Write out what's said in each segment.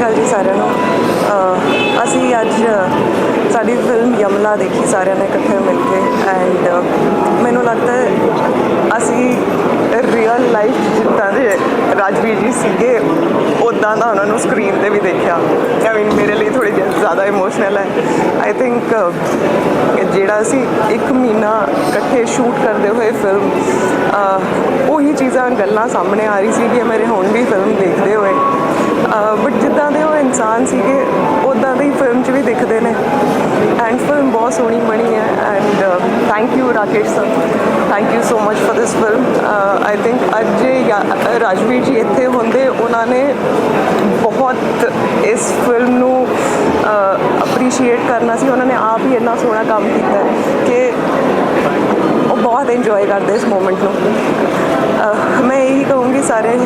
ਅਕਾਲ ਜੀ ਸਾਰਿਆਂ ਨੂੰ। ਅਹ ਅਸੀਂ ਅੱਜ ਸਾਡੀ ਫਿਲਮ ਯਮਲਾ ਦੇਖੀ, ਸਾਰਿਆਂ ਨੇ ਇਕੱਠੇ ਮਿਲ ਕੇ ਐਂਡ ਮੈਨੂੰ ਲੱਗਦਾ ਹੈ ਅਸੀਂ ਰੀਅਲ ਲਾਈਫ ਜਿੱਦਾਂ ਦੇ ਰਾਜਵੀਰ ਜੀ ਸੀਗੇ ਉਦਾਂ ਦਾ ਉਹਨਾਂ ਨੂੰ ਸਕਰੀਨ ਤੇ ਵੀ ਦੇਖਿਆ। ਆਈ ਮੀਨ ਮੇਰੇ ਲਈ ਥੋੜੀ ਜਿਹੀ ਜ਼ਿਆਦਾ ਇਮੋਸ਼ਨਲ ਹੈ। ਆਈ ਥਿੰਕ ਜਿਹੜਾ ਅਸੀਂ ਇੱਕ ਮਹੀਨਾ ਇਕੱਠੇ ਸ਼ੂਟ ਕਰਦੇ ਹੋਏ ਫਿਲਮ ਉਹੀ ਚੀਜ਼ਾਂ, ਗੱਲਾਂ ਸਾਹਮਣੇ ਆ ਰਹੀ ਸੀ ਕਿ ਮੇਰੇ ਹੁਣ ਵੀ ਫਿਲਮ ਦੇਖਦੇ ਹੋਏ। ਬਟ ਜਿੱਦਾਂ ਦੇ ਉਹ ਇਨਸਾਨ ਸੀਗੇ ਉਦਾਂ ਦੇ ਹੀ ਫਿਲਮ 'ਚ ਵੀ ਦਿਖਦੇ ਨੇ। ਐਂਡ ਫਿਲਮ ਬਹੁਤ ਸੋਹਣੀ ਬਣੀ ਹੈ and thank you Rakesh sir thank you so much for this film I think ਅੱਜ ਜੇ ਰਾਜਵੀਰ ਜੀ ਇੱਥੇ ਹੁੰਦੇ, ਉਹਨਾਂ ਨੇ ਬਹੁਤ ਇਸ ਫਿਲਮ ਨੂੰ ਅਪਰੀਸ਼ੀਏਟ ਕਰਨਾ ਸੀ। ਉਹਨਾਂ ਨੇ ਆਪ ਹੀ ਇੰਨਾ ਸੋਹਣਾ ਕੰਮ ਕੀਤਾ ਕਿ ਉਹ ਬਹੁਤ ਇੰਜੋਏ ਕਰਦੇ ਇਸ ਮੂਮੈਂਟ ਨੂੰ। ਮੈਂ ਇਹੀ ਕਹੂੰਗੀ ਸਾਰੇ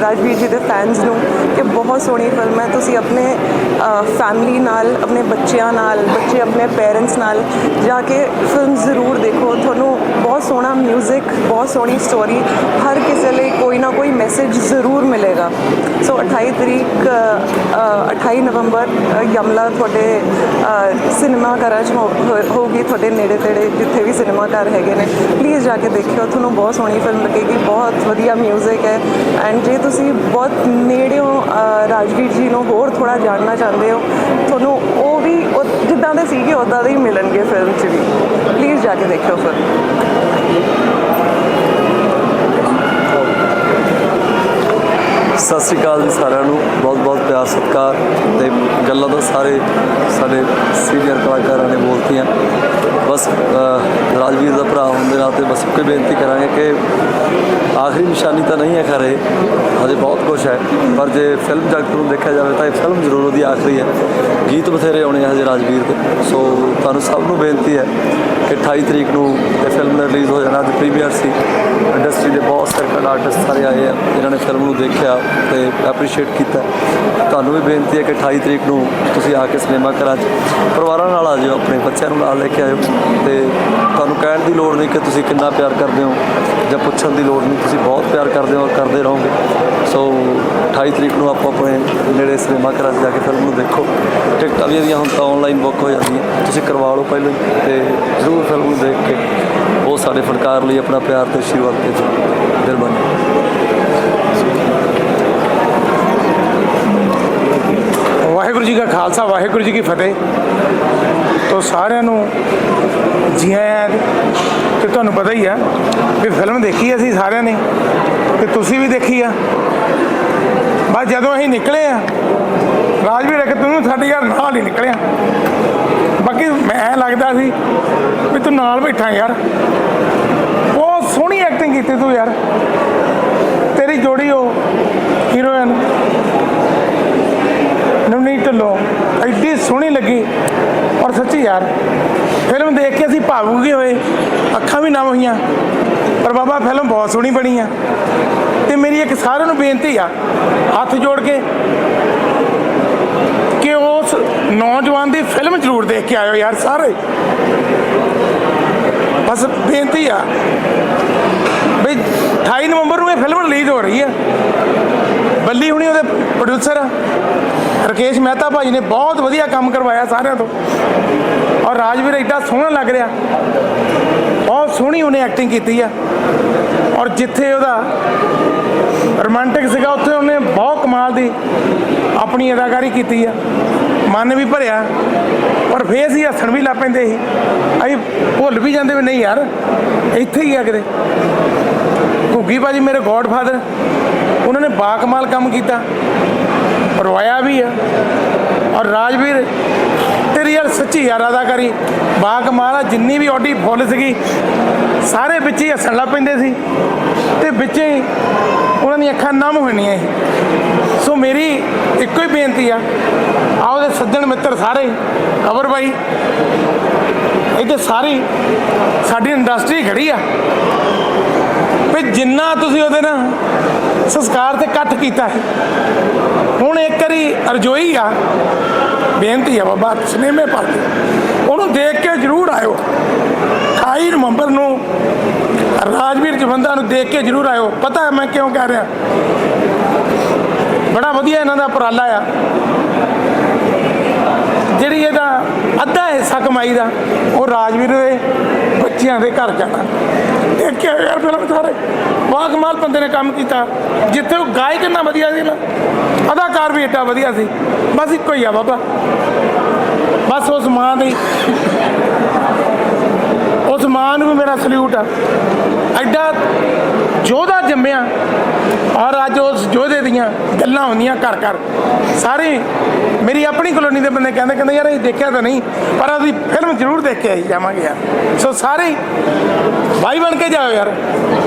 ਰਾਜਵੀਰ ਜੀ ਦੇ ਫੈਨਸ ਨੂੰ ਕਿ ਬਹੁਤ ਸੋਹਣੀ ਫਿਲਮ ਹੈ। ਤੁਸੀਂ ਆਪਣੇ ਫੈਮਿਲੀ ਨਾਲ ਆਪਣੇ ਬੱਚਿਆਂ ਨਾਲ ਬੱਚੇ ਆਪਣੇ ਪੇਰੈਂਟਸ ਨਾਲ ਜਾ ਕੇ ਫਿਲਮ ਜ਼ਰੂਰ ਦੇਖੋ। ਤੁਹਾਨੂੰ ਬਹੁਤ ਸੋਹਣਾ 뮤직 ਬਹੁਤ ਸੋਹਣੀ ਸਟੋਰੀ ਹਰ ਕਿਸੇ ਲਈ ਕੋਈ ਨਾ ਕੋਈ ਮੈਸੇਜ ਜ਼ਰੂਰ ਮਿਲੇਗਾ। ਸੋ 28 ਤਰੀਕ ਅ, 28 ਨਵੰਬਰ ਯਮਲਾ ਤੁਹਾਡੇ ਸਿਨੇਮਾ ਘਰਾਂ 'ਚ ਹੋ- ਹੋ- ਹੋਊਗੀ। ਤੁਹਾਡੇ ਨੇੜੇ ਤੇੜੇ ਜਿੱਥੇ ਵੀ ਸਿਨੇਮਾ ਘਰ ਹੈਗੇ ਨੇ। ਪਲੀਜ਼ ਜਾ ਕੇ ਦੇਖਿਓ ਤੁਹਾਨੂੰ ਬਹੁਤ ਸੋਹਣੀ ਫਿਲਮ ਲੱਗੇਗੀ ਬਹੁਤ ਵਧੀਆ 뮤직 ਹੈ। ਐਂਡ ਜੇ ਤੁਸੀਂ ਬਹੁਤ ਨੇੜਿਓਂ ਅ, ਰਾਜਵੀਰ ਜੀ ਨੂੰ ਹੋਰ ਥੋੜਾ ਜਾਣਨਾ ਚਾਹੁੰਦੇ ਹੋ ਤੁਹਾਨੂੰ ਉਹ ਵੀ ਉਹ ਜਿੱਦਾਂ ਦੇ ਸੀਗੇ ਉਦਾਂ ਦੇ ਹੀ ਮਿਲਣਗੇ ਫਿਲਮ 'ਚ ਵੀ। ਪਲੀਜ਼ ਜਾ ਕੇ ਦੇਖਿਓ ਫਿਲਮ ਸਤਿ ਸ੍ਰੀ ਅਕਾਲ ਜੀ ਸਾਰਿਆਂ ਨੂੰ। ਬਹੁਤ ਬਹੁਤ ਪਿਆਰ ਸਤਿਕਾਰ। ਤੇ ਗੱਲਾਂ ਤਾਂ ਸਾਰੇ ਸਾਡੇ ਸੀਨੀਅਰ ਕਲਾਕਾਰਾਂ ਨੇ ਬੋਲਤੀਆਂ। ਬਸ ਰਾਜਵੀਰ ਦਾ ਭਰਾ ਹੋਣ ਦੇ ਨਾਤੇ ਬਸ ਇੱਕੋ ਬੇਨਤੀ ਕਰਾਂਗੇ ਕਿ ਆਖਰੀ ਨਿਸ਼ਾਨੀ ਤਾਂ ਨਹੀਂ ਹੈ ਖਰੇ, ਹਜੇ ਬਹੁਤ ਕੁਝ ਹੈ, ਪਰ ਜੇ ਫਿਲਮ ਜਗਤ ਨੂੰ ਦੇਖਿਆ ਜਾਵੇ ਤਾਂ ਇਹ ਫਿਲਮ ਜ਼ਰੂਰ ਉਹਦੀ ਆਖਰੀ ਹੈ। ਗੀਤ ਬਥੇਰੇ ਆਉਣੇ ਆ ਹਜੇ ਰਾਜਵੀਰ ਦੇ। ਸੋ ਤੁਹਾਨੂੰ ਸਭ ਨੂੰ ਬੇਨਤੀ ਹੈ ਕਿ 28 ਤਰੀਕ ਨੂੰ ਇਹ ਫਿਲਮ ਰਿਲੀਜ਼ ਹੋ ਜਾਣਾ, ਅੱਜ ਪ੍ਰੀਮੀਅਰ ਸੀ। ਇੰਡਸਟਰੀ ਦੇ ਬਹੁਤ ਸਰਕਲ ਆਰਟਿਸਟ ਸਾਰੇ ਆਏ ਆ, ਜਿਨ੍ਹਾਂ ਨੇ ਫਿਲਮ ਨੂੰ ਦੇਖਿਆ ਤੇ ਐਪਰੀਸ਼ੀਏਟ ਕੀਤਾ। ਤੁਹਾਨੂੰ ਵੀ ਬੇਨਤੀ ਹੈ ਕਿ 28 ਤਰੀਕ ਨੂੰ ਤੁਸੀਂ ਆ ਕੇ ਸਿਨੇਮਾ ਘਰਾਂ 'ਚ ਪਰਿਵਾਰਾਂ ਨਾਲ ਆ ਜਾਓ, ਆਪਣੇ ਬੱਚਿਆਂ ਨੂੰ ਨਾਲ ਲੈ ਕੇ ਆਇਓ। ਤੇ ਤੁਹਾਨੂੰ ਕਹਿਣ ਦੀ ਲੋੜ ਨਹੀਂ ਕਿ ਤੁਸੀਂ ਕਿੰਨਾ ਪਿਆਰ ਕਰਦੇ ਹੋ ਜਾਂ ਪੁੱਛਣ ਦੀ ਲੋੜ ਨਹੀਂ, ਤੁਸੀਂ ਬਹੁਤ ਪਿਆਰ ਕਰਦੇ ਹੋ ਔਰ ਕਰਦੇ ਰਹੋਗੇ। ਸੋ 28 ਤਰੀਕ ਨੂੰ ਆਪੋ ਆਪਣੇ ਨੇੜੇ ਸਿਨੇਮਾ ਘਰਾਂ 'ਚ ਜਾ ਕੇ ਫਿਲਮ ਨੂੰ ਦੇਖੋ। ਟਿਕਟਾਂ ਵੀ ਇਹਦੀਆਂ ਹੁਣ ਤਾਂ ਆਨਲਾਈਨ ਬੁੱਕ ਹੋ ਜਾਂਦੀਆਂ। ਤੁਸੀਂ ਕਰਵਾ ਲਓ ਪਹਿਲਾਂ ਹੀ ਤੇ ਜ਼ਰੂਰ ਫਿਲਮ ਨੂੰ ਦੇਖ ਕੇ ਉਹ ਸਾਡੇ ਫਨਕਾਰ ਲਈ ਆਪਣਾ ਪਿਆਰ ਤੇ ਆਸ਼ੀਰਵਾਦ ਭੇਜੋ ਮਿਹਰਬਾਨੀ ਵਾਹਿਗੁਰੂ ਜੀ ਕਾ ਖਾਲਸਾ, ਵਾਹਿਗੁਰੂ ਜੀ ਕੀ ਫਤਿਹ। ਤੋ ਸਾਰਿਆਂ ਨੂੰ ਜੀ ਆਇਆਂ ਜੀ। ਤੇ ਤੁਹਾਨੂੰ ਪਤਾ ਹੀ ਆ ਵੀ ਫਿਲਮ ਦੇਖੀ ਅਸੀਂ ਸਾਰਿਆਂ ਨੇ। ਤੇ ਤੁਸੀਂ ਵੀ ਦੇਖੀ ਆ। ਬਸ ਜਦੋਂ ਅਸੀਂ ਨਿਕਲੇ ਆ, ਰਾਜਵੀਰ ਇੱਕ ਤੂੰ ਸਾਡੇ ਯਾਰ ਨਾਲ ਹੀ ਨਿਕਲਿਆ। ਬਾਕੀ ਮੈਂ ਲੱਗਦਾ ਸੀ ਵੀ ਤੂੰ ਨਾਲ ਬੈਠਾ ਯਾਰ। ਬਹੁਤ ਸੋਹਣੀ ਐਕਟਿੰਗ ਕੀਤੀ ਤੂੰ ਯਾਰ। ਤੇਰੀ ਜੋੜੀ ਉਹ ਹੀਰੋਇਨ ਨਵਨੀਤ ਢਿੱਲੋਂ ਐਡੀ ਸੋਹਣੀ ਲੱਗੀ। ਔਰ ਸੱਚੀ ਯਾਰ ਫਿਲਮ ਦੇਖ ਕੇ ਅਸੀਂ ਭਾਵੁਕ ਹੋਏ, ਅੱਖਾਂ ਵੀ ਨਮ ਹੋਈਆਂ, ਪਰ ਬਾਬਾ ਫਿਲਮ ਬਹੁਤ ਸੋਹਣੀ ਬਣੀ ਆ। ਤੇ ਮੇਰੀ ਇੱਕ ਸਾਰਿਆਂ ਨੂੰ ਬੇਨਤੀ ਆ, ਹੱਥ ਜੋੜ ਕੇ ਕਿ ਉਸ ਨੌਜਵਾਨ ਦੀ ਫਿਲਮ ਜ਼ਰੂਰ ਦੇਖ ਕੇ ਆਇਓ ਯਾਰ ਸਾਰੇ। ਬਸ ਬੇਨਤੀ ਆ, ਬਈ 28 ਨਵੰਬਰ ਨੂੰ ਇਹ ਫਿਲਮ ਰਿਲੀਜ਼ ਹੋ ਰਹੀ ਹੈ ਬੱਲੀ ਹੁਣੀ ਉਹਦੇ ਪ੍ਰੋਡਿਊਸਰ ਰਕੇਸ਼ ਮਹਿਤਾ ਭਾਜੀ ਨੇ ਬਹੁਤ ਵਧੀਆ ਕੰਮ ਕਰਵਾਇਆ ਸਾਰਿਆਂ ਤੋਂ। ਔਰ ਰਾਜਵੀਰ ਐਡਾ ਸੋਹਣਾ ਲੱਗ ਰਿਹਾ। ਬਹੁਤ ਸੋਹਣੀ ਉਹਨੇ ਐਕਟਿੰਗ ਕੀਤੀ ਆ। ਔਰ ਜਿੱਥੇ ਉਹਦਾ ਰੋਮਾਂਟਿਕ ਸੀਗਾ, ਉੱਥੇ ਉਹਨੇ ਬਹੁਤ ਕਮਾਲ ਦੀ ਆਪਣੀ ਅਦਾਕਾਰੀ ਕੀਤੀ ਆ। ਮਨ ਵੀ ਭਰਿਆ। ਪਰ ਫੇਰ ਅਸੀਂ ਹੱਸਣ ਵੀ ਲੱਗ ਪੈਂਦੇ ਸੀ। ਅਸੀਂ ਭੁੱਲ ਵੀ ਜਾਂਦੇ ਵੀ ਨਹੀਂ ਯਾਰ, ਇੱਥੇ ਹੀ ਆ ਕਿਤੇ। ਘੁੱਗੀ ਭਾਜੀ ਮੇਰੇ ਗੋਡਫਾਦਰ ਉਹਨਾਂ ਨੇ ਬਾਕਮਾਲ ਕੰਮ ਕੀਤਾ। ਰੋਇਆ ਵੀ ਆ। ਔਰ ਰਾਜਵੀਰ, ਤੇਰੀ ਯਾਰ ਸੱਚੀ ਯਾਰ ਅਦਾਕਾਰੀ, ਬਾਕਮਾਲ ਆ, ਜਿੰਨੀ ਵੀ ਆਡੀ ਫੁੱਲ ਸੀਗੀ, ਸਾਰੇ ਵਿੱਚ ਹੀ ਹੱਸਣ ਲੱਗ ਪੈਂਦੇ ਸੀ। ਤੇ ਵਿੱਚ ਹੀ ਉਹਨਾਂ ਦੀਆਂ ਅੱਖਾਂ ਨਮ ਹੋਣੀਆਂ ਸੀ। ਸੋ ਮੇਰੀ ਇੱਕੋ ਹੀ ਬੇਨਤੀ ਆ, ਆਓ ਦੇ ਸੱਜਣ ਮਿੱਤਰ ਸਾਰੇ ਖਬਰ ਬਾਈ, ਇੱਥੇ ਸਾਰੀ ਸਾਡੀ ਇੰਡਸਟਰੀ ਖੜੀ ਆ। ਵੀ ਜਿੰਨਾ ਤੁਸੀਂ ਉਹਦੇ ਨਾਲ ਸੰਸਕਾਰ ਤੇ ਇਕੱਠ ਕੀਤਾ ਹੈ, ਹੁਣ ਇੱਕ ਵਾਰੀ ਅਰਜ਼ੋਈ ਆ, ਬੇਨਤੀ ਆ ਬਾਬਾ, ਸਿਨੇਮੇ ਪਾਰਟੀ ਉਹਨੂੰ ਦੇਖ ਕੇ ਜਰੂਰ ਆਇਓ। 28 ਨਵੰਬਰ ਨੂੰ, ਰਾਜਵੀਰ ਜਵੰਦਾ ਨੂੰ ਦੇਖ ਕੇ ਜਰੂਰ ਆਇਓ। ਪਤਾ ਹੈ ਮੈਂ ਕਿਉਂ ਕਹਿ ਰਿਹਾ। ਬੜਾ ਵਧੀਆ ਇਹਨਾਂ ਦਾ ਉਪਰਾਲਾ ਆ। ਜਿਹੜੀ ਇਹਦਾ ਅੱਧਾ ਹਿੱਸਾ ਕਮਾਈ ਦਾ, ਉਹ ਰਾਜਵੀਰ ਦੇ ਬੱਚਿਆਂ ਦੇ ਘਰ ਜਾਣਾ। ਦੇਖਿਆ ਯਾਰ ਫਿਲਮ ਸਾਰੇ। ਵਾਹ ਕਮਾਲ ਬੰਦੇ ਨੇ ਕੰਮ ਕੀਤਾ। ਜਿੱਥੇ ਉਹ ਗਾਇਕ ਇੰਨਾ ਵਧੀਆ ਸੀ ਨਾ, ਅਦਾਕਾਰ ਵੀ ਏਡਾ ਵਧੀਆ ਸੀ। ਬਸ ਇੱਕੋ ਹੀ ਆ ਬਾਬਾ। ਬਸ ਉਸ ਮਾਂ ਦੀ ਉਸ ਨੂੰ ਮੇਰਾ ਸਲੂਟ ਆ। ਐਡਾ ਯੋਧਾ ਜੰਮਿਆ। ਔਰ ਅੱਜ ਉਸ ਯੋਧੇ ਦੀਆਂ ਗੱਲਾਂ ਹੁੰਦੀਆਂ ਘਰ ਘਰ। ਸਾਰੇ ਮੇਰੀ ਆਪਣੀ ਕਲੋਨੀ ਦੇ ਬੰਦੇ ਕਹਿੰਦੇ ਕਹਿੰਦੇ, ਯਾਰ ਇਹ ਦੇਖਿਆ ਤਾਂ ਨਹੀਂ, ਪਰ ਅਸੀਂ ਫਿਲਮ ਜ਼ਰੂਰ ਦੇਖ ਕੇ ਆਈ ਜਾਵਾਂਗੇ ਯਾਰ। ਸੋ ਸਾਰੇ ਭਾਈ ਬਣ ਕੇ ਜਾਓ ਯਾਰ।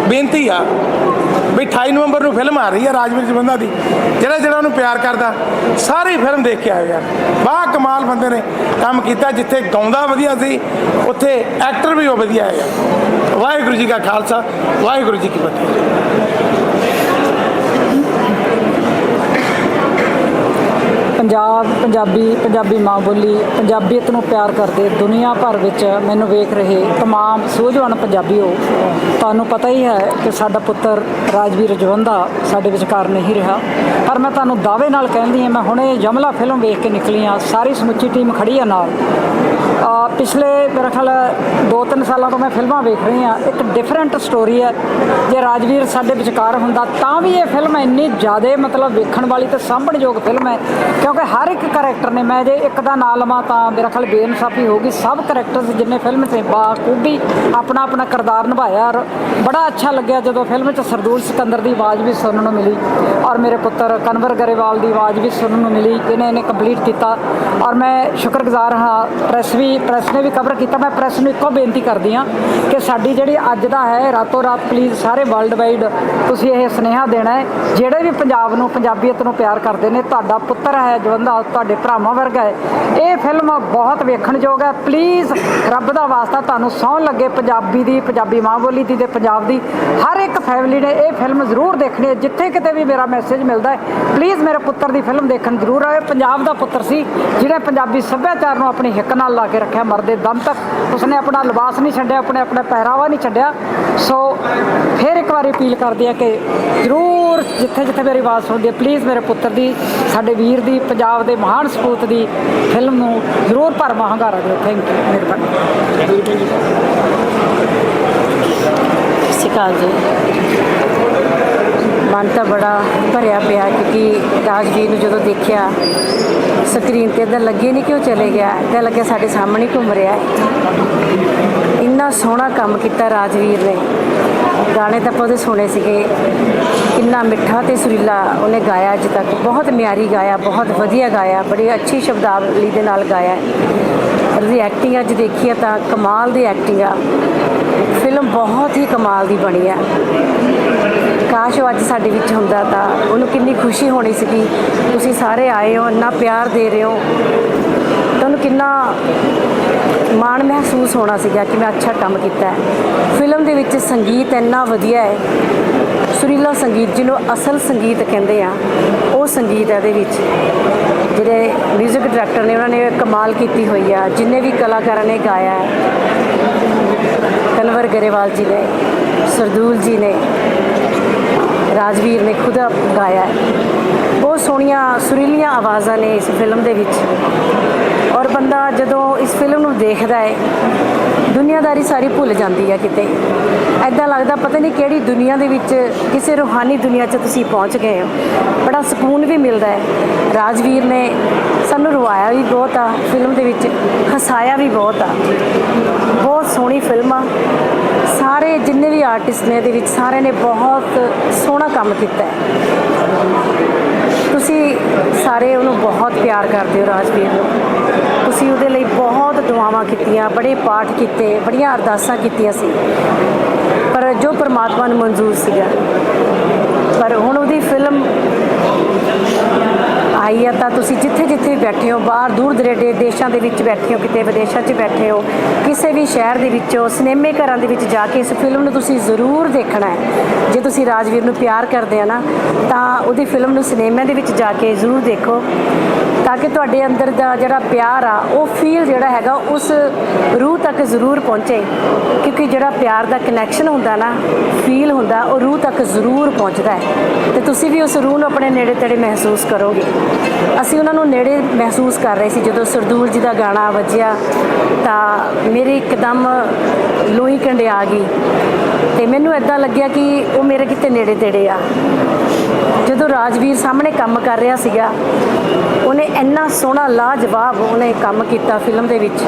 ਬੇਨਤੀ ਆ। ਵੀ 28 ਨਵੰਬਰ ਨੂੰ ਫਿਲਮ ਆ ਰਹੀ ਹੈ ਰਾਜਵੀਰ ਜਵੰਦਾ ਦੀ, ਜਿਹੜਾ ਜਿਹੜਾ ਉਹਨੂੰ ਪਿਆਰ ਕਰਦਾ, ਸਾਰੀ ਫਿਲਮ ਦੇਖ ਕੇ ਆਇਓ ਯਾਰ। ਵਾਹ ਕਮਾਲ ਬੰਦੇ ਨੇ ਕੰਮ ਕੀਤਾ, ਜਿੱਥੇ ਗਾਉਂਦਾ ਵਧੀਆ ਸੀ, ਉੱਥੇ ਐਕਟਰ ਵੀ ਉਹ ਵਧੀਆ ਹੈ ਯਾਰ। ਵਾਹਿਗੁਰੂ ਜੀ ਕਾ ਖਾਲਸਾ, ਵਾਹਿਗੁਰੂ ਜੀ ਕੀ ਫਤਿਹ। ਪੰਜਾਬ ਪੰਜਾਬੀ ਪੰਜਾਬੀ ਮਾਂ ਬੋਲੀ ਪੰਜਾਬੀਅਤ ਨੂੰ ਪਿਆਰ ਕਰਦੇ ਦੁਨੀਆ ਭਰ ਵਿੱਚ ਮੈਨੂੰ ਵੇਖ ਰਹੇ तमाम ਸੂਝਵਾਨ ਪੰਜਾਬੀਓ ਤੁਹਾਨੂੰ ਪਤਾ ਹੀ ਹੈ ਕਿ ਸਾਡਾ ਪੁੱਤਰ ਰਾਜਵੀਰ ਜਵੰਦਾ ਸਾਡੇ ਵਿਚਕਾਰ ਨਹੀਂ ਰਿਹਾ ਪਰ ਮੈਂ ਤੁਹਾਨੂੰ ਦਾਅਵੇ ਨਾਲ ਕਹਿੰਦੀ ਹਾਂ ਮੈਂ ਹੁਣੇ ਜਮਲਾ ਫਿਲਮ ਵੇਖ ਕੇ ਨਿਕਲੀ ਹਾਂ ਸਾਰੀ ਸਮੁੱਚੀ ਟੀਮ ਖੜੀ ਆ ਨਾਲ ਅ, ਪਿਛਲੇ ਮੇਰਾ ਖਿਆਲ 2-3 ਸਾਲਾਂ ਤੋਂ ਮੈਂ ਫਿਲਮਾਂ ਵੇਖ ਰਹੀ ਹਾਂ। ਇੱਕ ਡਿਫਰੈਂਟ ਸਟੋਰੀ ਹੈ। ਜੇ ਰਾਜਵੀਰ ਸਾਡੇ ਵਿਚਕਾਰ ਹੁੰਦਾ, ਤਾਂ ਵੀ ਇਹ ਫਿਲਮ ਇੰਨੀ ਜ਼ਿਆਦਾ ਮਤਲਬ ਵੇਖਣ ਵਾਲੀ ਤੇ ਸਾਂਭਣਯੋਗ ਫਿਲਮ ਹੈ। ਕਿਉਂਕਿ ਹਰ ਇੱਕ ਕਰੈਕਟਰ ਨੇ, ਮੈਂ ਜੇ ਇੱਕ ਦਾ ਨਾਂ ਲਵਾਂ ਤਾਂ ਮੇਰਾ ਖਿਆਲ ਬੇਇਨਸਾਫੀ ਹੋਊਗੀ ਸਭ ਕਰੈਕਟਰਸ ਜਿੰਨੇ ਫਿਲਮ 'ਚ ਬਾਖੂਬੀ ਆਪਣਾ ਆਪਣਾ ਕਿਰਦਾਰ ਨਿਭਾਇਆ ਔਰ ਬੜਾ ਅੱਛਾ ਲੱਗਿਆ ਜਦੋਂ ਫਿਲਮ 'ਚ ਸਰਦੂਲ ਸਿਕੰਦਰ ਦੀ ਆਵਾਜ਼ ਵੀ ਸੁਣਨ ਨੂੰ ਮਿਲੀ ਔਰ ਮੇਰੇ ਪੁੱਤਰ ਕਨਵਰ ਗਰੇਵਾਲ ਦੀ ਆਵਾਜ਼ ਵੀ ਸੁਣਨ ਨੂੰ ਮਿਲੀ। ਜਿਹਨੇ ਇਹਨੇ ਕੰਪਲੀਟ ਕੀਤਾ। ਔਰ ਮੈਂ ਸ਼ੁਕਰਗੁਜ਼ਾਰ ਹਾਂ ਪ੍ਰੈਸ ਵੀ ਪ੍ਰੈਸ ਨੇ ਵੀ ਕਵਰ ਕੀਤਾ। ਮੈਂ ਪ੍ਰੈਸ ਨੂੰ ਇੱਕੋ ਬੇਨਤੀ ਕਰਦੀ ਹਾਂ ਕਿ ਸਾਡੀ ਜਿਹੜੀ ਅੱਜ ਦਾ ਹੈ, ਰਾਤੋਂ ਰਾਤ ਪਲੀਜ਼ ਸਾਰੇ ਵਰਲਡ ਵਾਈਡ ਤੁਸੀਂ ਇਹ ਸੁਨੇਹਾ ਦੇਣਾ ਹੈ। ਜਿਹੜੇ ਵੀ ਪੰਜਾਬ ਨੂੰ, ਪੰਜਾਬੀਅਤ ਨੂੰ ਪਿਆਰ ਕਰਦੇ ਨੇ, ਤੁਹਾਡਾ ਪੁੱਤਰ ਹੈ, ਜਵੰਦਾ ਤੁਹਾਡੇ ਭਰਾਵਾਂ ਵਰਗਾ ਹੈ, ਇਹ ਫਿਲਮ ਬਹੁਤ ਵੇਖਣਯੋਗ ਹੈ। ਪਲੀਜ਼ ਰੱਬ ਦਾ ਵਾਸਤਾ ਤੁਹਾਨੂੰ ਸੌਣ ਲੱਗੇ ਪੰਜਾਬੀ ਦੀ, ਪੰਜਾਬੀ ਮਾਂ ਬੋਲੀ ਦੀ ਤੇ ਪੰਜਾਬ ਦੀ। ਹਰ ਇੱਕ ਫੈਮਿਲੀ ਨੇ ਇਹ ਫਿਲਮ ਜ਼ਰੂਰ ਦੇਖਣੀ ਹੈ। ਜਿੱਥੇ ਕਿਤੇ ਵੀ ਮੇਰਾ ਮੈਸੇਜ ਮਿਲਦਾ ਹੈ ਪਲੀਜ਼ ਮੇਰੇ ਪੁੱਤਰ ਦੀ ਫਿਲਮ ਦੇਖਣ ਜ਼ਰੂਰ ਆਏ ਪੰਜਾਬ ਦਾ ਪੁੱਤਰ ਸੀ, ਜਿਹਨੇ ਪੰਜਾਬੀ ਸੱਭਿਆਚਾਰ ਨੂੰ ਆਪਣੀ ਹਿੱਕ ਨਾਲ ਲਾ ਕੇ ਰੱਖਿਆ ਮਰਦੇ ਦਮ ਤੱਕ। ਉਸਨੇ ਆਪਣਾ ਲਿਬਾਸ ਨਹੀਂ ਛੱਡਿਆ, ਆਪਣੇ ਆਪਣਾ ਪਹਿਰਾਵਾ ਨਹੀਂ ਛੱਡਿਆ। ਸੋ ਫਿਰ ਇੱਕ ਵਾਰੀ ਅਪੀਲ ਕਰਦੇ ਆ ਕਿ ਜ਼ਰੂਰ ਜਿੱਥੇ ਜਿੱਥੇ ਮੇਰੀ ਆਵਾਜ਼ ਸੁਣਦੀ ਹੈ ਪਲੀਜ਼ ਮੇਰੇ ਪੁੱਤਰ ਦੀ, ਸਾਡੇ ਵੀਰ ਦੀ, ਪੰਜਾਬ ਦੇ ਮਹਾਨ ਸਪੂਤ ਦੀ ਫਿਲਮ ਨੂੰ ਜ਼ਰੂਰ ਭਰਵਾਂ, ਹੰਗਾਰਾ ਦਿਓ ਥੈਂਕ ਯੂ ਮਿਹਰਬਾਨੀ ਸਤਿ ਸ਼੍ਰੀ ਅਕਾਲ ਜੀ। ਮਨ ਤਾਂ ਬੜਾ ਭਰਿਆ ਪਿਆ ਕਿਉਂਕਿ ਰਾਜਵੀਰ ਨੂੰ ਜਦੋਂ ਦੇਖਿਆ ਸਕਰੀਨ ਤੇ ਤਾਂ ਲੱਗੇ ਨਹੀਂ ਕਿ ਉਹ ਚਲੇ ਗਿਆ ਤਾਂ ਲੱਗਿਆ ਸਾਡੇ ਸਾਹਮਣੇ ਘੁੰਮ ਰਿਹਾ। ਹੈ ਇੰਨਾ ਸੋਹਣਾ ਕੰਮ ਕੀਤਾ ਰਾਜਵੀਰ ਨੇ। ਗਾਣੇ ਤਾਂ ਆਪਾਂ ਉਹਦੇ ਸੁਣੇ ਸੀਗੇ। ਕਿੰਨਾ ਮਿੱਠਾ ਤੇ ਸੁਰੀਲਾ ਉਹਨੇ ਗਾਇਆ ਅੱਜ ਤੱਕ। ਬਹੁਤ ਮਿਆਰੀ ਗਾਇਆ, ਬਹੁਤ ਵਧੀਆ ਗਾਇਆ, ਬੜੀ ਅੱਛੀ ਸ਼ਬਦਾਵਲੀ ਦੇ ਨਾਲ ਗਾਇਆ। ਉਹਦੀ ਐਕਟਿੰਗ ਅੱਜ ਦੇਖੀ ਆ ਤਾਂ ਕਮਾਲ ਦੀ ਐਕਟਿੰਗ ਆ। ਫਿਲਮ ਬਹੁਤ ਹੀ ਕਮਾਲ ਦੀ ਬਣੀ ਆ। ਕਾਸ਼ ਉਹ ਅੱਜ ਸਾਡੇ ਵਿੱਚ ਹੁੰਦਾ ਤਾਂ ਉਹਨੂੰ ਕਿੰਨੀ ਖੁਸ਼ੀ ਹੋਣੀ ਸੀਗੀ। ਤੁਸੀਂ ਸਾਰੇ ਆਏ ਹੋ, ਇੰਨਾ ਪਿਆਰ ਦੇ ਰਹੇ ਹੋ। ਤੁਹਾਨੂੰ ਕਿੰਨਾ ਮਾਣ ਮਹਿਸੂਸ ਹੋਣਾ ਸੀਗਾ ਕਿ ਮੈਂ ਅੱਛਾ ਕੰਮ ਕੀਤਾ ਹੈ। ਫਿਲਮ ਦੇ ਵਿੱਚ ਸੰਗੀਤ ਇੰਨਾ ਵਧੀਆ ਹੈ। ਸੁਰੀਲਾ ਸੰਗੀਤ ਜਿਹਨੂੰ ਅਸਲ ਸੰਗੀਤ ਕਹਿੰਦੇ ਆ, ਉਹ ਸੰਗੀਤ ਹੈ ਇਹਦੇ ਵਿੱਚ। ਜਿਹੜੇ 뮤직 ਡਾਇਰੈਕਟਰ ਨੇ, ਉਹਨਾਂ ਨੇ ਕਮਾਲ ਕੀਤੀ ਹੋਈ ਆ। ਜਿੰਨੇ ਵੀ ਕਲਾਕਾਰਾਂ ਨੇ ਗਾਇਆ ਹੈ, ਕਨਵਰ ਗਰੇਵਾਲ ਜੀ ਨੇ, ਸਰਦੂਲ ਜੀ ਨੇ ਰਾਜਵੀਰ ਨੇ ਖੁਦ ਗਾਇਆ ਹੈ। ਬਹੁਤ ਸੋਹਣੀਆਂ, ਸੁਰੀਲੀਆਂ ਆਵਾਜ਼ਾਂ ਨੇ ਇਸ ਫਿਲਮ ਦੇ ਵਿੱਚ। ਔਰ ਬੰਦਾ ਜਦੋਂ ਇਸ ਫਿਲਮ ਨੂੰ ਦੇਖਦਾ ਹੈ, ਦੁਨੀਆਦਾਰੀ ਸਾਰੀ ਭੁੱਲ ਜਾਂਦੀ ਹੈ ਕਿਤੇ। ਐਦਾਂ ਲੱਗਦਾ ਪਤਾ ਨਹੀਂ ਕਿਹੜੀ ਦੁਨੀਆ ਦੇ ਵਿੱਚ ਕਿਸੇ ਰੂਹਾਨੀ ਦੁਨੀਆ 'ਚ ਤੁਸੀਂ ਪਹੁੰਚ ਗਏ ਹੋ। ਬੜਾ ਸਕੂਨ ਵੀ ਮਿਲਦਾ ਹੈ। ਰਾਜਵੀਰ ਨੇ ਸਾਨੂੰ ਰਵਾਇਆ ਵੀ ਬਹੁਤ ਆ ਫਿਲਮ ਦੇ ਵਿੱਚ। ਹਸਾਇਆ ਵੀ ਬਹੁਤ ਆ। ਬਹੁਤ ਸੋਹਣੀ ਫਿਲਮ ਆ। ਸਾਰੇ ਜਿੰਨੇ ਵੀ ਆਰਟਿਸਟ ਨੇ ਇਹਦੇ ਵਿੱਚ ਸਾਰਿਆਂ ਨੇ ਬਹੁਤ ਸੋਹਣਾ ਕੰਮ ਕੀਤਾ ਹੈ। ਤੁਸੀਂ ਸਾਰੇ ਉਹਨੂੰ ਬਹੁਤ ਪਿਆਰ ਕਰਦੇ ਹੋ, ਰਾਜਵੀਰ ਨੂੰ। ਤੁਸੀਂ ਉਹਦੇ ਲਈ ਬਹੁਤ ਦੁਆਵਾਂ ਕੀਤੀਆਂ, ਬੜੇ ਪਾਠ ਕੀਤੇ, ਬੜੀਆਂ ਅਰਦਾਸਾਂ ਕੀਤੀਆਂ ਸੀ। ਪਰ ਜੋ ਪਰਮਾਤਮਾ ਨੂੰ ਮਨਜ਼ੂਰ ਸੀਗਾ ਪਰ ਹੁਣ ਉਹਦੀ ਫਿਲਮ ਆਈ ਆ ਤਾਂ ਤੁਸੀਂ ਜਿੱਥੇ ਜਿੱਥੇ ਬੈਠੇ ਹੋ, ਬਾਹਰ ਦੂਰ ਦਰੇਡੇ ਦੇਸ਼ਾਂ ਦੇ ਵਿੱਚ ਬੈਠੇ ਹੋ, ਕਿਤੇ ਵਿਦੇਸ਼ਾਂ 'ਚ ਬੈਠੇ ਹੋ, ਕਿਸੇ ਵੀ ਸ਼ਹਿਰ ਦੇ ਵਿੱਚੋਂ, ਸਿਨੇਮੇ ਘਰਾਂ ਦੇ ਵਿੱਚ ਜਾ ਕੇ ਇਸ ਫਿਲਮ ਨੂੰ ਤੁਸੀਂ ਜ਼ਰੂਰ ਦੇਖਣਾ ਹੈ। ਜੇ ਤੁਸੀਂ ਰਾਜਵੀਰ ਨੂੰ ਪਿਆਰ ਕਰਦੇ ਆ ਨਾ, ਤਾਂ ਉਹਦੀ ਫਿਲਮ ਨੂੰ ਸਿਨੇਮੇ ਦੇ ਵਿੱਚ ਜਾ ਕੇ ਜ਼ਰੂਰ ਦੇਖੋ। ਤਾਂ ਕਿ ਤੁਹਾਡੇ ਅੰਦਰ ਦਾ ਜਿਹੜਾ ਪਿਆਰ ਆ, ਉਹ ਫੀਲ ਜਿਹੜਾ ਹੈਗਾ, ਉਸ ਰੂਹ ਤੱਕ ਜ਼ਰੂਰ ਪਹੁੰਚੇ। ਕਿਉਂਕਿ ਜਿਹੜਾ ਪਿਆਰ ਦਾ ਕਨੈਕਸ਼ਨ ਹੁੰਦਾ ਨਾ ਫੀਲ ਹੁੰਦਾ, ਉਹ ਰੂਹ ਤੱਕ ਜ਼ਰੂਰ ਪਹੁੰਚਦਾ ਹੈ। ਤੇ ਤੁਸੀਂ ਵੀ ਉਸ ਰੂਹ ਨੂੰ ਆਪਣੇ ਨੇੜੇ ਤੇੜੇ ਮਹਿਸੂਸ ਕਰੋਗੇ। ਅਸੀਂ ਉਹਨਾਂ ਨੂੰ ਨੇੜੇ ਮਹਿਸੂਸ ਕਰ ਰਹੇ ਸੀ, ਜਦੋਂ ਸਰਦੂਲ ਜੀ ਦਾ ਗਾਣਾ ਵੱਜਿਆ, ਤਾਂ ਮੇਰੇ ਇੱਕਦਮ ਲੋਹੀ ਕੰਡੇ ਆ ਗਈ। ਤੇ ਮੈਨੂੰ ਇਦਾਂ ਲੱਗਿਆ ਕਿ ਉਹ ਮੇਰੇ ਕਿਤੇ ਨੇੜੇ ਤੇੜੇ ਆ। ਜਦੋਂ ਰਾਜਵੀਰ ਸਾਹਮਣੇ ਕੰਮ ਕਰ ਰਿਹਾ ਸੀਗਾ, ਉਹਨੇ ਇੰਨਾ ਸੋਹਣਾ, ਲਾਜਵਾਬ ਉਹਨੇ ਕੰਮ ਕੀਤਾ ਫਿਲਮ ਦੇ ਵਿੱਚ।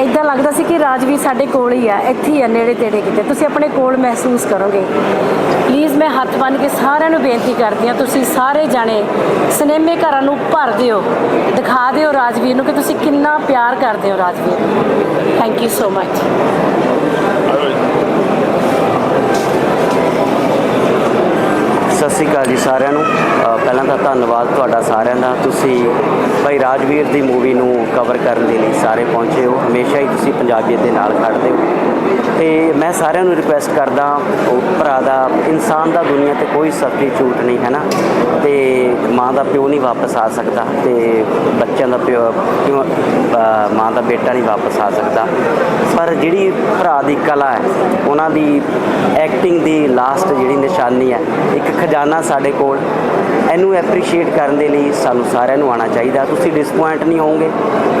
ਇਦਾਂ ਲੱਗਦਾ ਸੀ ਕਿ ਰਾਜਵੀਰ ਸਾਡੇ ਕੋਲ ਹੀ ਆ, ਇੱਥੇ ਹੀ ਆ, ਨੇੜੇ ਤੇੜੇ ਕਿਤੇ। ਤੁਸੀਂ ਆਪਣੇ ਕੋਲ ਮਹਿਸੂਸ ਕਰੋਗੇ। ਪਲੀਜ਼ ਮੈਂ ਹੱਥ ਬੰਨ੍ਹ ਕੇ ਸਾਰਿਆਂ ਨੂੰ ਬੇਨਤੀ ਕਰਦੀ ਹਾਂ, ਤੁਸੀਂ ਸਾਰੇ ਜਾਣੇ ਸਿਨੇਮੇ ਘਰਾਂ ਨੂੰ ਭਰ ਦਿਓ, ਦਿਖਾ ਦਿਓ ਰਾਜਵੀਰ ਨੂੰ ਕਿ ਤੁਸੀਂ ਕਿੰਨਾ ਪਿਆਰ ਕਰਦੇ ਹੋ ਰਾਜਵੀਰ ਨੂੰ। ਥੈਂਕ ਯੂ ਸੋ ਮਚ ਸ਼੍ਰੀ ਅਕਾਲ ਜੀ ਸਾਰਿਆਂ ਨੂੰ। ਪਹਿਲਾਂ ਤਾਂ ਧੰਨਵਾਦ ਤੁਹਾਡਾ ਸਾਰਿਆਂ ਦਾ। ਤੁਸੀਂ ਭਾਈ ਰਾਜਵੀਰ ਦੀ ਮੂਵੀ ਨੂੰ ਕਵਰ ਕਰਨ ਦੇ ਲਈ ਸਾਰੇ ਪਹੁੰਚੇ ਹੋ। ਹਮੇਸ਼ਾ ਹੀ ਤੁਸੀਂ ਪੰਜਾਬੀਅਤ ਦੇ ਨਾਲ ਖੜਦੇ ਹੋ। ਤੇ ਮੈਂ ਸਾਰਿਆਂ ਨੂੰ ਰਿਕੁਐਸਟ ਕਰਦਾ ਉਹ ਭਰਾ ਦਾ, ਇਨਸਾਨ ਦਾ ਦੁਨੀਆ ਤੇ ਕੋਈ ਸਬਸਟੀਟਿਊਟ ਨਹੀਂ, ਹੈ ਨਾ? ਤੇ ਮਾਂ ਦਾ ਪਿਓ ਨਹੀਂ ਵਾਪਸ ਆ ਸਕਦਾ ਤੇ ਬੱਚਿਆਂ ਦਾ ਪਿਓ ਮਾਂ ਦਾ ਬੇਟਾ ਨਹੀਂ ਵਾਪਸ ਆ ਸਕਦਾ। ਪਰ ਜਿਹੜੀ ਭਰਾ ਦੀ ਕਲਾ ਹੈ, ਉਹਨਾਂ ਦੀ ਐਕਟਿੰਗ ਦੀ ਲਾਸਟ ਜਿਹੜੀ ਨਿਸ਼ਾਨੀ ਹੈ, ਇੱਕ ਖਜ਼ਾਨਾ ਸਾਡੇ ਕੋਲ, ਇਹਨੂੰ ਐਪਰੀਸ਼ੀਏਟ ਕਰਨ ਦੇ ਲਈ ਸਾਨੂੰ ਸਾਰਿਆਂ ਨੂੰ ਆਉਣਾ ਚਾਹੀਦਾ। ਤੁਸੀਂ ਡਿਸਪੁਆਇੰਟ ਨਹੀਂ ਹੋਵੋਗੇ।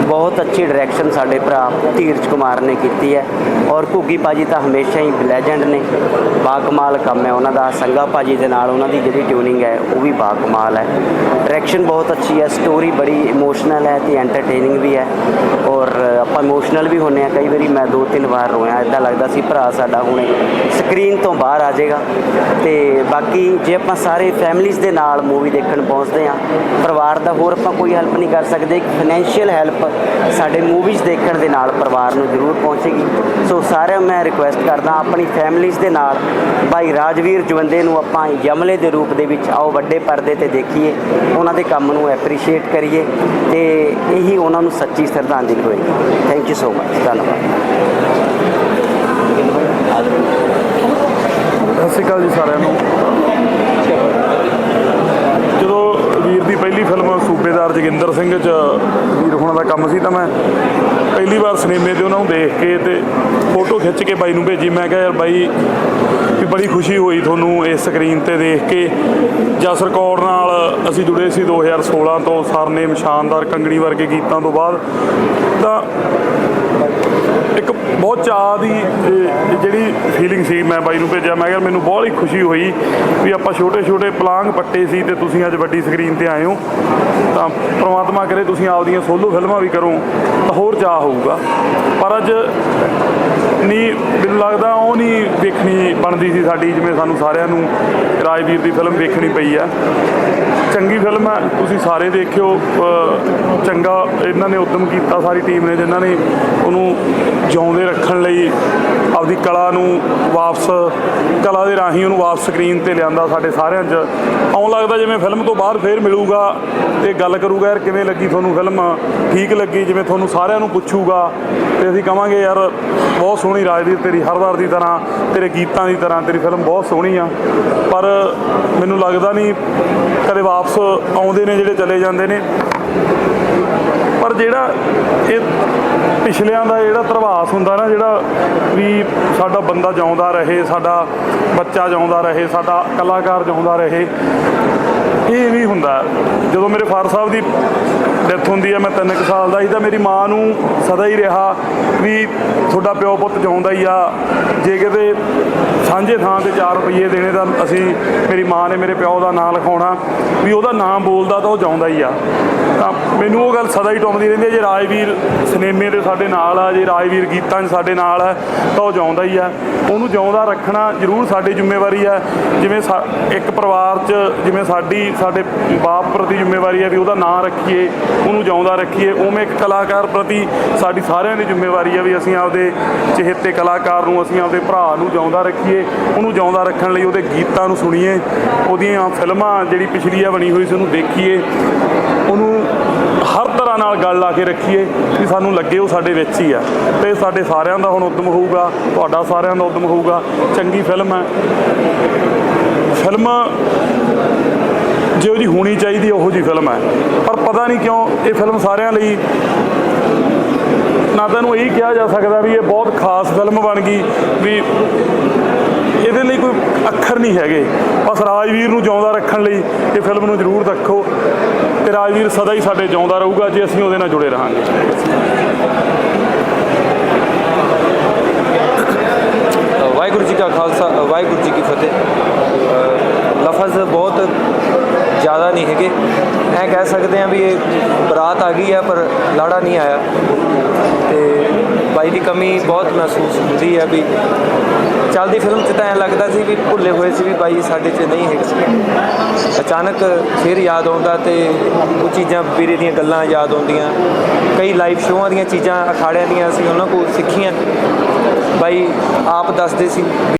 ਬਹੁਤ ਅੱਛੀ ਡਾਇਰੈਕਸ਼ਨ ਸਾਡੇ ਭਰਾ ਧੀਰਜ ਕੁਮਾਰ ਨੇ ਕੀਤੀ ਹੈ। ਔਰ ਘੁੱਗੀ ਭਾਜੀ ਤਾਂ ਹਮੇਸ਼ਾ ਹੀ ਲੈਜੈਂਡ ਨੇ। ਬਾਕਮਾਲ ਕੰਮ ਹੈ ਉਹਨਾਂ ਦਾ। ਸੰਗਾ ਭਾਜੀ ਦੇ ਨਾਲ ਉਹਨਾਂ ਦੀ ਜਿਹੜੀ ਟਿਊਨਿੰਗ ਹੈ, ਉਹ ਵੀ ਬਾਕਮਾਲ ਹੈ। ਡਾਇਰੈਕਸ਼ਨ ਬਹੁਤ ਅੱਛੀ ਹੈ। ਸਟੋਰੀ ਬੜੀ ਇਮੋਸ਼ਨਲ ਹੈ ਤੇ ਐਂਟਰਟੇਨਿੰਗ ਵੀ ਹੈ। ਔਰ ਆਪਾਂ ਇਮੋਸ਼ਨਲ ਵੀ ਹੁੰਨੇ ਆ ਕਈ ਵਾਰੀ ਮੈਂ ਦੋ ਤਿੰਨ ਵਾਰ ਰੋਇਆ। ਇਦਾਂ ਲੱਗਦਾ ਸੀ ਭਰਾ ਸਾਡਾ ਹੁਣੇ ਸਕਰੀਨ ਤੋਂ ਬਾਹਰ ਆ ਜਾਏਗਾ। ਤੇ ਬਾਕੀ ਜੇ ਆਪਾਂ ਸਾਰੇ ਫੈਮਲੀਜ਼ ਦੇ ਨਾਲ ਮੂਵੀ ਦੇਖਣ ਪਹੁੰਚਦੇ ਆ ਪਰਿਵਾਰ ਦਾ ਹੋਰ ਆਪਾਂ ਕੋਈ ਹੈਲਪ ਨਹੀਂ ਕਰ ਸਕਦੇ। ਇੱਕ ਫਾਈਨੈਂਸ਼ੀਅਲ ਹੈਲਪ ਸਾਡੇ ਮੂਵੀਜ਼ ਦੇਖਣ ਦੇ ਨਾਲ ਪਰਿਵਾਰ ਨੂੰ ਜ਼ਰੂਰ ਪਹੁੰਚੇਗੀ। ਸੋ ਸਾਰਿਆਂ ਨੂੰ ਮੈਂ ਰਿਕੁਐਸਟ ਕਰਦਾ, ਆਪਣੀ ਫੈਮਲੀਜ਼ ਦੇ ਨਾਲ ਭਾਈ ਰਾਜਵੀਰ ਜਵੰਦੇ ਨੂੰ ਆਪਾਂ ਯਮਲੇ ਦੇ ਰੂਪ ਦੇ ਵਿੱਚ ਆਓ ਵੱਡੇ ਪਰਦੇ ਤੇ ਦੇਖੀਏ। ਉਹਨਾਂ ਦੇ ਕੰਮ ਨੂੰ ਐਪਰੀਸ਼ੀਏਟ ਕਰੀਏ ਤੇ ਇਹੀ ਉਹਨਾਂ ਨੂੰ ਸੱਚੀ ਸ਼ਰਧਾਂਜਲੀ ਹੋਏਗੀ। ਥੈਂਕ ਯੂ ਸੋ ਮਚ ਧੰਨਵਾਦ। ਸਤਿ ਸ਼੍ਰੀ ਅਕਾਲ ਜੀ ਸਾਰਿਆਂ ਨੂੰ ਜਦੋਂ ਵੀਰ ਦੀ ਪਹਿਲੀ ਫਿਲਮ ਸੂਬੇਦਾਰ ਜੋਗਿੰਦਰ ਸਿੰਘ ਚ ਵੀਰ ਹੋਣਾ ਦਾ ਕੰਮ ਸੀ ਤਾਂ ਮੈਂ ਪਹਿਲੀ ਵਾਰ ਸਿਨੇਮੇ ਤੇ ਉਹਨਾਂ ਨੂੰ ਦੇਖ ਕੇ ਤੇ ਫੋਟੋ ਖਿੱਚ ਕੇ ਬਾਈ ਨੂੰ ਭੇਜੀ। ਮੈਂ ਕਿਹਾ, ਯਾਰ ਬਾਈ, ਵੀ ਬੜੀ ਖੁਸ਼ੀ ਹੋਈ ਤੁਹਾਨੂੰ ਇਸ ਸਕਰੀਨ ਤੇ ਦੇਖ ਕੇ। ਜਸ ਰਿਕਾਰਡ ਨਾਲ ਅਸੀਂ ਜੁੜੇ ਸੀ 2016 ਤੋਂ ਸਰਨੇਮ ਸ਼ਾਨਦਾਰ ਕੰਗਣੀ ਵਰਗੇ ਗੀਤਾਂ ਤੋਂ ਬਾਅਦ। ਤਾਂ ਇੱਕ ਬਹੁਤ ਚਾਹ ਦੀ ਜਿਹੜੀ ਫੀਲਿੰਗ ਸੀ ਮੈਂ ਬਾਈ ਨੂੰ ਭੇਜਿਆ, ਮੈਂ ਕਿਹਾ ਮੈਨੂੰ ਬਹੁਤ ਹੀ ਖੁਸ਼ੀ ਹੋਈ ਵੀ ਆਪਾਂ ਛੋਟੇ ਛੋਟੇ ਪਲਾਂਗ ਪੱਟੇ ਸੀ ਤੇ ਤੁਸੀਂ ਅੱਜ ਵੱਡੀ ਸਕਰੀਨ ਤੇ ਆਏ ਹੋ। ਤਾਂ ਪ੍ਰਮਾਤਮਾ ਕਰੇ ਤੁਸੀਂ ਆਪਦੀਆਂ ਸੋਲੋ ਫਿਲਮਾਂ ਵੀ ਕਰੋ, ਤਾਂ ਹੋਰ ਚਾਹ ਹੋਊਗਾ। ਪਰ ਅੱਜ ਨਹੀਂ, ਮੈਨੂੰ ਲੱਗਦਾ ਉਹ ਨਹੀਂ ਵੇਖਣੀ ਬਣਦੀ ਸੀ ਸਾਡੀ, ਜਿਵੇਂ ਸਾਨੂੰ ਸਾਰਿਆਂ ਨੂੰ ਰਾਜਵੀਰ ਦੀ ਫਿਲਮ ਵੇਖਣੀ ਪਈ ਆ। ਚੰਗੀ ਫਿਲਮ ਹੈ ਤੁਸੀਂ ਸਾਰੇ ਦੇਖਿਓ ਚੰਗਾ ਇਹਨਾਂ ਨੇ ਉਦਮ ਕੀਤਾ, ਸਾਰੀ ਟੀਮ ਨੇ ਜਿਨ੍ਹਾਂ ਨੇ ਉਹਨੂੰ ਜਿਉਂਦੇ ਰੱਖਣ ਲਈ ਆਪਦੀ ਕਲਾ ਨੂੰ ਵਾਪਸ, ਕਲਾ ਦੇ ਰਾਹੀਂ ਉਹਨੂੰ ਵਾਪਸ ਸਕਰੀਨ ਤੇ ਲਿਆਂਦਾ ਸਾਡੇ ਸਾਰਿਆਂ 'ਚ। ਆਉਣ ਲੱਗਦਾ ਜਿਵੇਂ ਫਿਲਮ ਤੋਂ ਬਾਅਦ ਫੇਰ ਮਿਲੂਗਾ ਤੇ ਗੱਲ ਕਰੂਗਾ, ਯਾਰ ਕਿਵੇਂ ਲੱਗੀ ਤੁਹਾਨੂੰ ਫਿਲਮ ਠੀਕ ਲੱਗੀ? ਜਿਵੇਂ ਤੁਹਾਨੂੰ ਸਾਰਿਆਂ ਨੂੰ ਪੁੱਛੂਗਾ। ਤੇ ਅਸੀਂ ਕਵਾਂਗੇ, ਯਾਰ ਬਹੁਤ ਸੋਹਣੀ ਰਾਜਵੀਰ ਤੇਰੀ ਹਰ ਵਾਰ ਦੀ ਤਰ੍ਹਾਂ, ਤੇਰੇ ਗੀਤਾਂ ਦੀ ਤਰ੍ਹਾਂ, ਤੇਰੀ ਫਿਲਮ ਬਹੁਤ ਸੋਹਣੀ ਆ। ਪਰ ਮੈਨੂੰ ਲੱਗਦਾ ਨਹੀਂ ਕਦੇ ਵਾਪਸ ਆਉਂਦੇ ਨੇ ਜਿਹੜੇ ਚਲੇ ਜਾਂਦੇ ਨੇ। ਪਰ ਜਿਹੜਾ ਇਹ ਪਿਛਲਿਆਂ ਦਾ ਜਿਹੜਾ ਧਰਵਾਸ ਹੁੰਦਾ ਨਾ, ਜਿਹੜਾ ਵੀ ਸਾਡਾ ਬੰਦਾ ਜਿਉਂਦਾ ਰਹੇ, ਸਾਡਾ ਬੱਚਾ ਜਿਉਂਦਾ ਰਹੇ, ਸਾਡਾ ਕਲਾਕਾਰ ਜਿਉਂਦਾ ਰਹੇ, ਇਹ ਵੀ ਹੁੰਦਾ। ਜਦੋਂ ਮੇਰੇ ਫਾਦਰ ਸਾਹਿਬ ਦੀ ਡੈਥ ਹੁੰਦੀ ਹੈ, ਮੈਂ 3 ਸਾਲ ਦਾ ਸੀ, ਤਾਂ ਮੇਰੀ ਮਾਂ ਨੂੰ ਸਦਾ ਹੀ ਰਿਹਾ ਵੀ ਤੁਹਾਡਾ ਪਿਓ ਪੁੱਤ ਜਿਉਂਦਾ ਹੀ ਆ। ਜੇ ਕਿਤੇ ਸਾਂਝੇ ਥਾਂ ਤੇ 4 ਰੁਪਏ ਦੇਣੇ ਤਾਂ ਅਸੀਂ, ਮੇਰੀ ਮਾਂ ਨੇ ਮੇਰੇ ਪਿਓ ਦਾ ਨਾਂ ਲਿਖਾਉਣਾ, ਵੀ ਉਹਦਾ ਨਾਮ ਬੋਲਦਾ ਤਾਂ ਉਹ ਜਿਉਂਦਾ ਹੀ ਆ। ਤਾਂ ਮੈਨੂੰ ਉਹ ਗੱਲ ਸਦਾ ਹੀ ਟੁੰਬਦੀ ਰਹਿੰਦੀ ਹੈ ਜੇ ਰਾਜਵੀਰ ਸਿਨੇਮੇ ਦੇ ਸਾਡੇ ਨਾਲ ਆ, ਜੇ ਰਾਜਵੀਰ ਗੀਤਾਂ 'ਚ ਸਾਡੇ ਨਾਲ ਆ, ਤਾਂ ਉਹ ਜਿਉਂਦਾ ਹੀ ਆ। ਉਹਨੂੰ ਜਿਉਂਦਾ ਰੱਖਣਾ ਜ਼ਰੂਰ ਸਾਡੀ ਜ਼ਿੰਮੇਵਾਰੀ ਆ। ਜਿਵੇਂ ਸਾ- ਇੱਕ ਪਰਿਵਾਰ 'ਚ ਜਿਵੇਂ ਸਾਡੀ, ਸਾਡੇ ਬਾਪ ਪ੍ਰਤੀ ਜ਼ਿੰਮੇਵਾਰੀ ਆ ਵੀ ਉਹਦਾ ਨਾਂ ਰੱਖੀਏ, ਉਹਨੂੰ ਜਿਉਂਦਾ ਰੱਖੀਏ, ਉਵੇਂ ਇੱਕ ਕਲਾਕਾਰ ਪ੍ਰਤੀ ਸਾਡੀ ਸਾਰਿਆਂ ਦੀ ਜ਼ਿੰਮੇਵਾਰੀ ਆ ਵੀ ਅਸੀਂ ਆਪਦੇ ਚਹੇਤੇ ਕਲਾਕਾਰ ਨੂੰ, ਅਸੀਂ ਆਪਦੇ ਭਰਾ ਨੂੰ ਜਿਉਂਦਾ ਰੱਖੀਏ, ਉਹਨੂੰ ਜਿਉਂਦਾ ਰੱਖਣ ਲਈ ਉਹਦੇ ਗੀਤਾਂ ਨੂੰ ਸੁਣੀਏ, ਉਹਦੀਆਂ ਫਿਲਮਾਂ ਜਿਹੜੀ ਪਿਛਲੀ ਆ ਬਣੀ ਹੋਈ ਸੀ ਉਹਨੂੰ ਦੇਖੀਏ, ਉਹਨੂੰ ਹਰ ਤਰ੍ਹਾਂ ਨਾਲ ਗੱਲ ਲਾ ਕੇ ਰੱਖੀਏ ਕਿ ਸਾਨੂੰ ਲੱਗੇ ਉਹ ਸਾਡੇ ਵਿੱਚ ਹੀ ਆ। ਤੇ ਸਾਡੇ ਸਾਰਿਆਂ ਦਾ ਹੁਣ ਉਦਮ ਹੋਊਗਾ, ਤੁਹਾਡਾ ਸਾਰਿਆਂ ਦਾ ਉਦਮ ਹੋਊਗਾ, ਚੰਗੀ ਫਿਲਮ ਹੈ ਫਿਲਮ ਜਿਹੋ ਜੀ ਹੋਣੀ ਚਾਹੀਦੀ ਉਹੋ ਜੀ ਫਿਲਮ ਹੈ ਪਰ ਪਤਾ ਨਹੀਂ ਕਿਉਂ, ਇਹ ਫਿਲਮ ਸਾਰਿਆਂ ਲਈ ਨਾ ਤਾਂ ਇਹਨੂੰ ਇਹ ਕਿਹਾ ਜਾ ਸਕਦਾ ਵੀ ਇਹ ਬਹੁਤ ਖਾਸ ਫਿਲਮ ਬਣ ਗਈ, ਵੀ ਇਹਦੇ ਲਈ ਕੋਈ ਅੱਖਰ ਨਹੀਂ ਹੈਗੇ। ਬਸ ਰਾਜਵੀਰ ਨੂੰ ਜਿਉਂਦਾ ਰੱਖਣ ਲਈ ਇਹ ਫਿਲਮ ਨੂੰ ਜ਼ਰੂਰ ਰੱਖੋ ਤੇ ਰਾਜਵੀਰ ਸਦਾ ਹੀ ਸਾਡੇ ਜਿਉਂਦਾ ਰਹੂਗਾ ਜੇ ਅਸੀਂ ਉਹਦੇ ਨਾਲ ਜੁੜੇ ਰਹਾਂਗੇ। ਵਾਹਿਗੁਰੂ ਜੀ ਕਾ ਖਾਲਸਾ, ਵਾਹਿਗੁਰੂ ਜੀ ਕੀ ਫਤਿਹ। ਲਫ਼ਜ਼ ਬਹੁਤ ਜ਼ਿਆਦਾ ਨਹੀਂ ਹੈਗੇ। ਐ ਕਹਿ ਸਕਦੇ ਆ ਵੀ ਇਹ ਬਰਾਤ ਆ ਗਈ ਆ, ਪਰ ਲਾੜਾ ਨਹੀਂ ਆਇਆ। ਤੇ ਬਾਈ ਦੀ ਕਮੀ ਬਹੁਤ ਮਹਿਸੂਸ ਹੁੰਦੀ ਹੈ ਵੀ ਚੱਲਦੀ ਫਿਲਮ 'ਚ ਤਾਂ ਐਂ ਲੱਗਦਾ ਸੀ ਵੀ ਭੁੱਲੇ ਹੋਏ ਸੀ ਵੀ ਬਾਈ ਸਾਡੇ 'ਚ ਨਹੀਂ ਹੈਗੇ ਅਚਾਨਕ ਫਿਰ ਯਾਦ ਆਉਂਦਾ ਤੇ ਉਹ ਚੀਜ਼ਾਂ ਵੀਰੇ ਦੀਆਂ ਗੱਲਾਂ ਯਾਦ ਆਉਂਦੀਆਂ। ਕਈ ਲਾਈਵ ਸ਼ੋਆਂ ਦੀਆਂ ਚੀਜ਼ਾਂ, ਅਖਾੜਿਆਂ ਦੀਆਂ ਅਸੀਂ ਉਹਨਾਂ ਕੋਲ ਸਿੱਖੀਆਂ। ਬਾਈ ਆਪ ਦੱਸਦੇ ਸੀ